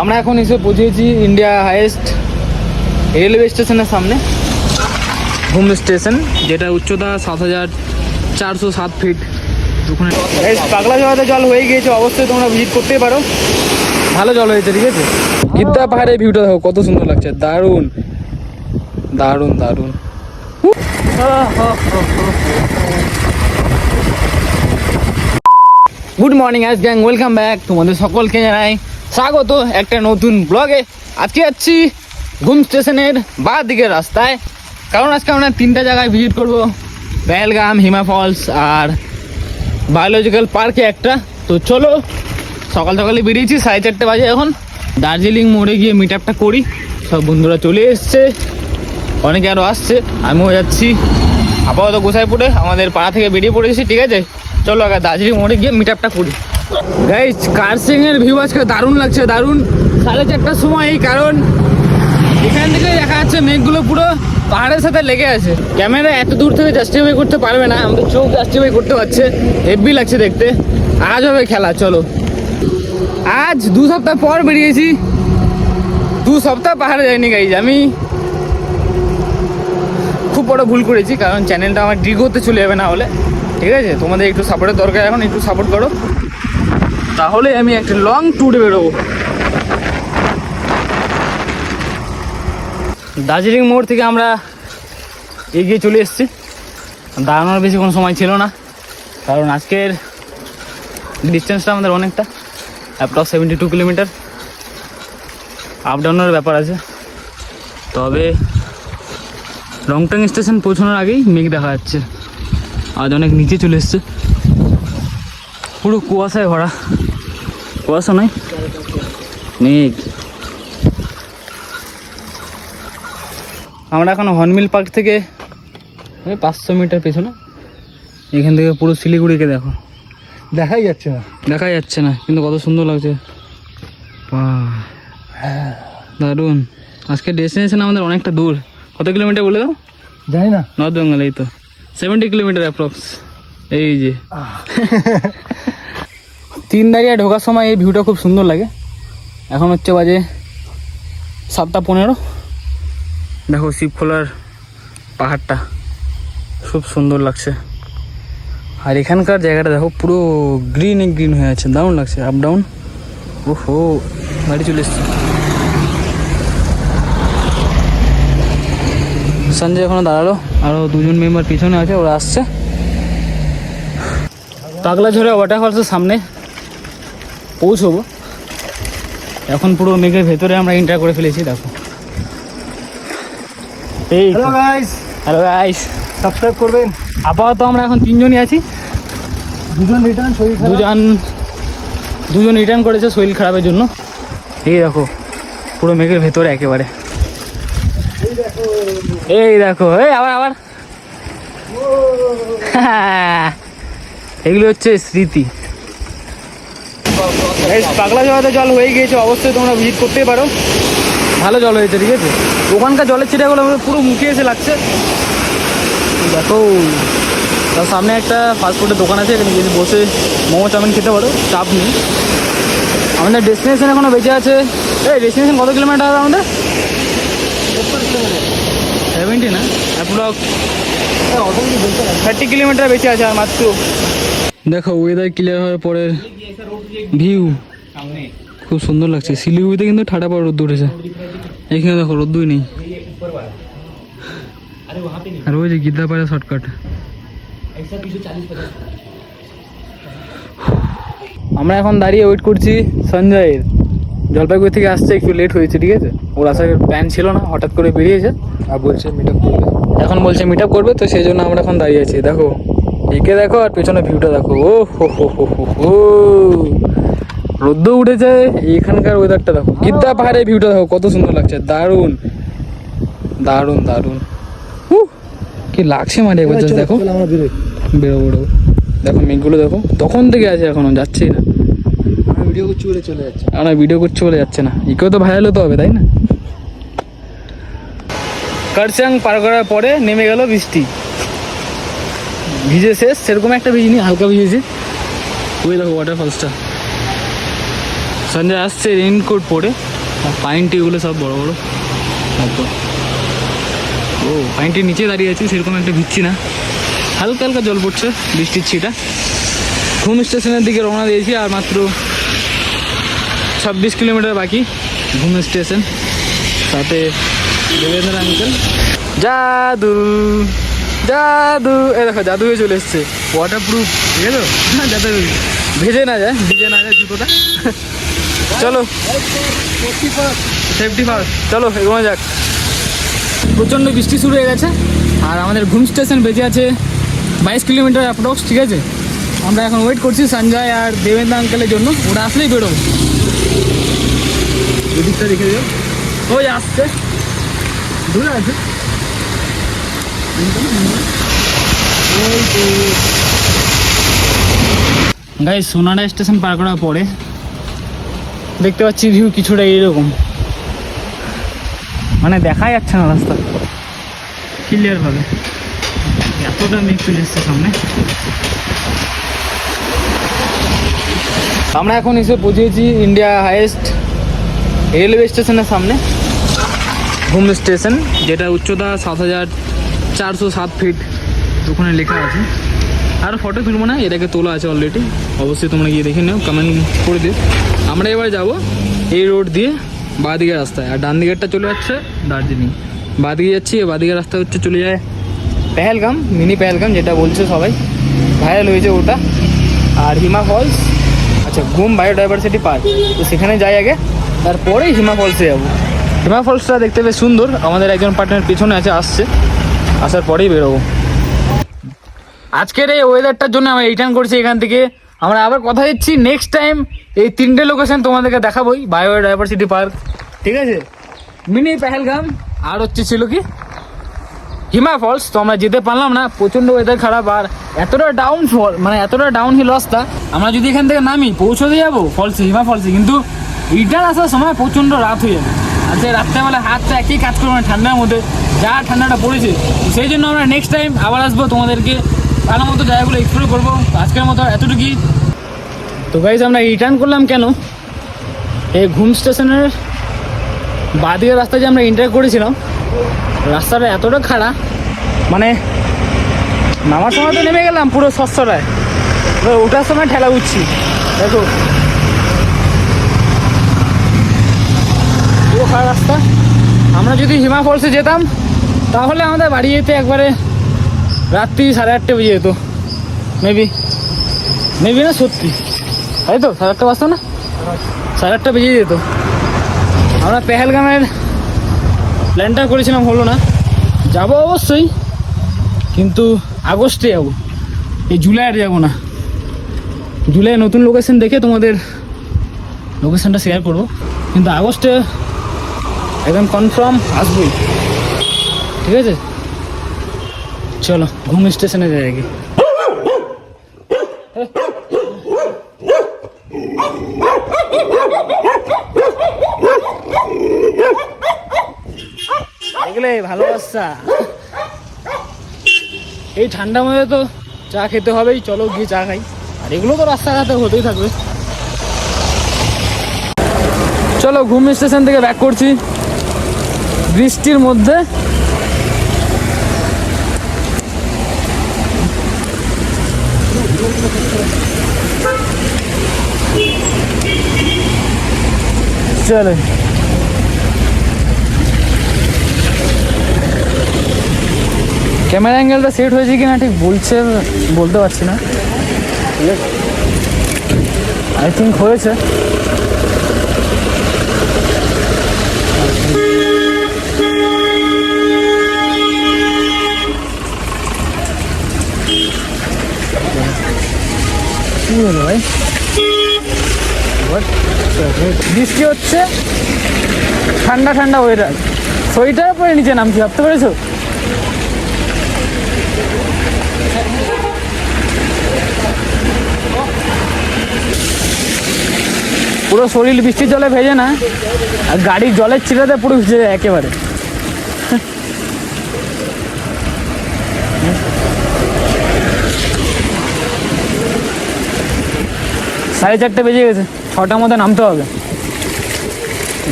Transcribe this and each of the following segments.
আমরা এখন এসে পৌঁছেছি ইন্ডিয়া হাইয়েস্ট রেলওয়ে স্টেশনের সামনে। হোম স্টেশন যেটা উচ্চতা সাত হাজার চারশো সাত ফিট ওখানে পাগলা জলাতে জল হয়ে গিয়েছে অবশ্যই তোমরা ভিজিট করতেই পারো। ভালো জল হয়েছে ঠিক আছে? গিদ্দা পাহাড়ের ভিউটা দেখো কত সুন্দর লাগছে দারুণ। দারুণ দারুণ। গুড মর্নিং আজ গ্যাং ওয়েলকাম ব্যাক তোমাদের সকলকে জানাই স্বাগত একটা নতুন ব্লগে আজকে যাচ্ছি ঘুম স্টেশনের বা দিকের রাস্তায়। কারণ আজকে আমরা তিনটা জায়গায় ভিজিট করব। পেহেলগাম হিমা ফলস আর বায়োলজিক্যাল পার্কে একটা। তো চলো, সকাল সকালে বেরিয়েছি, সাড়ে চারটে বাজে এখন। দার্জিলিং মোড়ে গিয়ে মিট আপটা করি। সব বন্ধুরা চলে এসছে। অনেকে আরও আসছে। আমিও যাচ্ছি। আপাতত গোসাই পড়ে আমাদের পাড়া থেকে বেরিয়ে পড়েছি, ঠিক আছে? চলো আগে দার্জিলিং মোড়ে গিয়ে মিট আপটা করি। গাইজ কার্সিং এর ভিউ আজকে দারুণ লাগছে, দারুণ। সাড়ে চারটার সময় এই কারণ। এখান থেকে দেখা যাচ্ছে মেঘগুলো পুরো পাহাড়ের সাথে লেগে আছে। ক্যামেরা এত দূর থেকে জাস্টিফাই করতে পারবে না, আমাদের চোখ জাস্টিফাই করতে পারছে। হেভি লাগছে দেখতে। আজ হবে খেলা, চলো। আজ দু সপ্তাহ পর বেরিয়েছি। দু সপ্তাহ পাহাড়ে যাইনি গাইজ আমি। খুব বড় ভুল করেছি, কারণ চ্যানেলটা আমার দীর্ঘতে চলে যাবে না হলে। ঠিক আছে? তোমাদের একটু সাপোর্টের দরকার এখন, একটু সাপোর্ট করো। তাহলে আমি একটা লং ট্যুরে বেরোবো। দার্জিলিং মোড় থেকে আমরা এগিয়ে চলে এসেছি। দাঁড়ানোর বেশি কোনো সময় ছিল না, কারণ আজকের ডিস্টেন্সটা আমাদের অনেকটা approx seventy two kilometre up ডাউনের ব্যাপার আছে। তবে রংটাং স্টেশন পৌঁছানোর আগেই মেঘ দেখা যাচ্ছে। আজ অনেক নিচে চলে এসছে। পুরো কুয়াশায় ভরা। কুয়াশা নয় মেঘ আমরা এখন হর্নমিল পার্ক থেকে ওই পাঁচশো মিটার পেছনে। এখান থেকে পুরো শিলিগুড়িকে দেখো। দেখাই যাচ্ছে না। দেখা যাচ্ছে না কিন্তু কত সুন্দর লাগছে। দারুণ। আজকে ডেস্টিনেশন আমাদের অনেকটা দূর। কত কিলোমিটার বলে দাও? জানি না। নর্থ বেঙ্গল এই তো। সেভেন্টি কিলোমিটার অ্যাপ্রক্স এই যে। তিন দাঁড়িয়ে ঢোকার সময় এই ভিউটা খুব সুন্দর লাগে। এখন হচ্ছে বাজে সাতটা পনেরো। দেখো শিবখোলার পাহাড়টা, খুব সুন্দর লাগছে। আর এখানকার জায়গাটা দেখো, পুরো গ্রিন গ্রিন হয়ে আছে, দারুণ লাগছে আপ ডাউন ওহো, বাড়ি চলে এসছে। সঞ্জয় এখনও দাঁড়াল আরও দুজন মেম্বার পিছনে আছে, ওরা আসছে। পাগলা ঝরে ওয়াটারফলসের সামনে। পৌঁছবো। এখন পুরো মেঘের ভেতরে আমরা এন্টার করে ফেলেছি দেখো। এই hello guys hello guys subscribe করবেন। আপাতত আমরা এখন তিনজনই আছি। দুজন রিটার্ন শরীর দুজন দুজন রিটার্ন করেছে শরীর খারাপের জন্য। এই দেখো পুরো মেঘের ভেতরে একেবারে। এই দেখো এই আবার আবার। এগুলো হচ্ছে স্মৃতি। পাগলা জলাতে জল হয়ে গিয়েছে অবশ্যই তোমরা ভিজিট করতেই পারো। ভালো জল হয়েছে ঠিক আছে? ওখানকার জলের ছিটাগুলো আমাদের পুরো মুখে এসে লাগছে। দেখো তার সামনে একটা ফাস্টফুডের দোকান আছে এখানে যদি বসে মোমো চাউমিন খেতে পারো চাপ নেই। আমাদের ডেস্টিনেশন এখনও বেঁচে আছে। এই ডেস্টিনেশন কত কিলোমিটার হবে আমাদের? সেভেন্টি না? অ্যাপ্রক্স থার্টি কিলোমিটার বেঁচে আছে আর মাত্র। দেখো ওয়েদার ক্লিয়ার হওয়ার পরের ভিউ খুব সুন্দর লাগছে। শিলিগুড়িতে কিন্তু ঠাডা পর রোদ্দুর উঠেছে। এখানে দেখো রোদ্দুই নেই। আর ওই যে গিদ্দাপাড়া শর্টকাট আমরা এখন দাঁড়িয়ে ওয়েট করছি সঞ্জয়ের। জলপাইগুড়ি থেকে আসছে একটু লেট হয়েছে ঠিক আছে? ওর আসার প্ল্যান ছিল না হঠাৎ করে বেরিয়েছে। আর বলছে মিট আপ করবে। এখন বলছে মিট আপ করবে তো সেই জন্য আমরা এখন দাঁড়িয়ে আছি। দেখো একে দেখো আর পেছনে ভিউটা দেখো। ও হো হো হো হো হো। রোদ্দ উঠেছে এখানকার ওয়েদারটা দেখো। গিদ্দা পাহাড়ের ভিউটা দেখো কত সুন্দর লাগছে। দারুণ। দারুণ দারুণ। কি লাগছে মানে একবার দেখো। বেরো বেরো দেখো মেঘগুলো দেখো। তখন থেকে আছে এখনও যাচ্ছেই না। ভিডিও করছি বলে চলে যাচ্ছে। আমরা ভিডিও করছে বলে যাচ্ছে না। ইকেও তো ভাইরাল হতে হবে তাই না? কারচাং পার করার পরে নেমে গেল বৃষ্টি। ভিজে শেষ, সেরকম একটা ভিজিনি, হালকা ভিজেছি। ওই দেখো ওয়াটারফলসটা সঞ্জয় আসছে রেইনকোট পরে, আর পাইনটি এগুলো সব বড় বড়। তারপর। ও পাইনটির নিচে দাঁড়িয়ে আছি, সেরকম একটা ভিজছি না। হালকা হালকা জল পড়ছে বৃষ্টির ছিটা। ঘুম স্টেশনের দিকে রওনা দিয়েছি, আর মাত্র ছাব্বিশ কিলোমিটার বাকি ঘুম স্টেশন। সাথে দেবেন্দ্র আঙ্কেল জাদু। জাদু এ দেখো জাদু হয়ে চলে এসছে। ওয়াটার প্রুফ ঠিক আছে যাতে ভেজে না যায় ভিজে না যায় জুতোটা। চলো। সেফটি ফার্স্ট চলো এগোনো যাক। প্রচণ্ড বৃষ্টি শুরু হয়ে গেছে আর আমাদের ঘুম স্টেশন বেঁচে আছে বাইশ কিলোমিটার অ্যাপ্রক্স ঠিক আছে? আমরা এখন ওয়েট করছি সঞ্জয় আর দেবেন্দ্র আঙ্কেলের জন্য ওরা আসলেই বেরোবো। দেখে দিও ওই আসছে। দূরে আছে। গাই সোনাডা স্টেশন পার করার পরে দেখতে পাচ্ছি ভিউ কিছুটা এইরকম। মানে দেখা যাচ্ছে না রাস্তা। ক্লিয়ার ভাবে। এতটা মেঘ চলে এসছে সামনে। আমরা এখন এসে পৌঁছেছি ইন্ডিয়া হাইয়েস্ট রেলওয়ে স্টেশনের সামনে। হোম স্টেশন যেটা উচ্চতা সাত হাজার চারশো সাত ফিট ওখানে লেখা আছে। আর ফটো তুলবো না, এটাকে তোলা আছে অলরেডি অবশ্যই তোমরা গিয়ে দেখে নাও কমেন্ট করে দিও। আমরা এবার যাব এই রোড দিয়ে বাঁ দিকের রাস্তায়। আর ডান দিকেরটা চলে যাচ্ছে দার্জিলিং। বাঁ দিকে যাচ্ছি বাঁ দিকের রাস্তা হচ্ছে চলে যায় পেহেলগাম, মিনি পেহেলগাম, যেটা বলছে সবাই। ভাইরাল হয়েছে ওটা। আর হিমা ফলস আচ্ছা ঘুম বায়োডাইভার্সিটি পার্ক তো সেখানে যাই আগে, তারপরেই হিমা ফলসে যাব। হিমা ফলসটা দেখতে বেশ সুন্দর। আমাদের একজন পার্টনার পিছনে আছে, আসছে। আসার পরেই বেরোবো। আজকের এই ওয়েদারটার জন্য আমরা রিটার্ন করছি এখান থেকে। আমরা আবার কথা দিচ্ছি নেক্সট টাইম এই তিনটে লোকেশন তোমাদেরকে দেখাবোই বায়োডাইভার্সিটি পার্ক ঠিক আছে? মিনি পেহেলগাম আর হচ্ছে ছিল কি? হিমা ফলস তো আমরা যেতে পারলাম না, প্রচণ্ড ওয়েদার খারাপ, আর এতটা ডাউন ফল মানে এতটা ডাউন হিল রাস্তা, আমরা যদি এখান থেকে নামি, পৌঁছতে যাব ফলসে হিমা ফলসে কিন্তু রিটার্ন আসার সময় প্রচণ্ড রাত হয়ে যাবে। আর সেই রাত্রেবেলা হাতটা একই কাজ করবে না, ঠান্ডার মধ্যে যা ঠান্ডাটা পড়েছে। সেই জন্য আমরা নেক্সট টাইম আবার আসব তোমাদেরকে ভালো মতো জায়গাগুলো এক্সপ্লোর করব। আজকের মতো এতটুকুই। তো গাইজ আমরা রিটার্ন করলাম কেন? এই ঘুম স্টেশনের বাদিকের রাস্তা যে আমরা এন্টার করেছিলাম, রাস্তাটা এতটা খারাপ মানে নামার সময় তো নেমে গেলাম পুরো এবার ওঠার সময় ঠেলা উঠছি। দেখো খারাপ রাস্তা। আমরা যদি হিমা ফলসে যেতাম, তাহলে আমাদের বাড়ি যেতে একবারে রাত্রি সাড়ে আটটা বেজে যেত। মেবি মেবি না, সত্যি। তাই তো? সাড়ে আটটা বাজতো না? সাড়ে আটটা বেজে যেত। আমরা পেহেলগামের প্ল্যানটা করেছিলাম, হলো না। যাব অবশ্যই, কিন্তু আগস্টে যাব। এই জুলাইয়ে যাব না। জুলাই নতুন লোকেশন দেখে তোমাদের লোকেশনটা শেয়ার করব। কিন্তু আগস্টে একদম কনফার্ম আসবই। ঠিক আছে? চলো, ঘুম স্টেশনে যাই আগে। দেখলে ভালোবাসা এই ঠান্ডা মধ্যে তো চা খেতে হবেই, চলো গিয়ে চা খাই। আর এগুলো তো রাস্তাঘাটে হতেই থাকবে। চলো, ঘুম স্টেশন থেকে ব্যাক করছি। বৃষ্টির মধ্যে চলে। ক্যামেরা অ্যাঙ্গেলটা সেট হয়েছে কিনা ঠিক বলছে, বলতে পারছি না। আই থিঙ্ক হয়েছে। হলো, ভাই। বৃষ্টি হচ্ছে। ঠান্ডা ঠান্ডা ওয়েদার সোয়েটার পরে নিচে নামছি, ভাবতে পেরেছ? পুরো শরীর বৃষ্টির জলে ভেজে না, আর গাড়ির জলের ছিটাতে পুরো ভিজে যায় একেবারে। সাড়ে চারটে বেজে গেছে, ছটার মধ্যে নামতে হবে।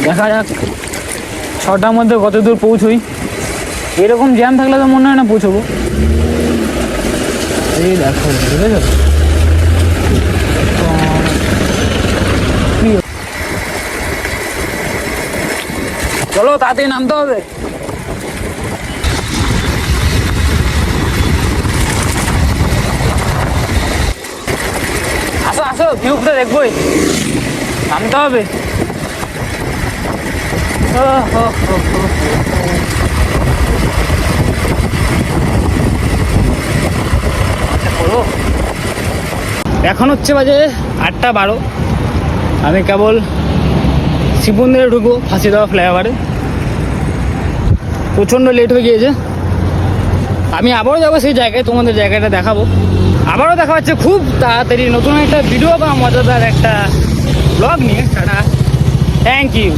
দেখা যাক, ছটার মধ্যে কত দূর পৌঁছই। এরকম জ্যাম থাকলে তো মনে হয় না পৌঁছবো। এই দেখো, বুঝেছ? চলো, তাড়াতাড়ি নামতে হবে। ভিউটা দেখবোই। নামতে হবে। এখন হচ্ছে বাজে আটটা বারো। আমি কেবল শিবমন্দিরে ঢুকবো ফাঁসি দেওয়া ফ্লাইওভারে প্রচণ্ড লেট হয়ে গিয়েছে। আমি আবারও যাব সেই জায়গায়, তোমাদের জায়গাটা দেখাবো। আবারও দেখা হচ্ছে খুব তাড়াতাড়ি নতুন একটা ভিডিও বা মজাদার একটা ব্লগ নিয়ে। টাটা। Thank you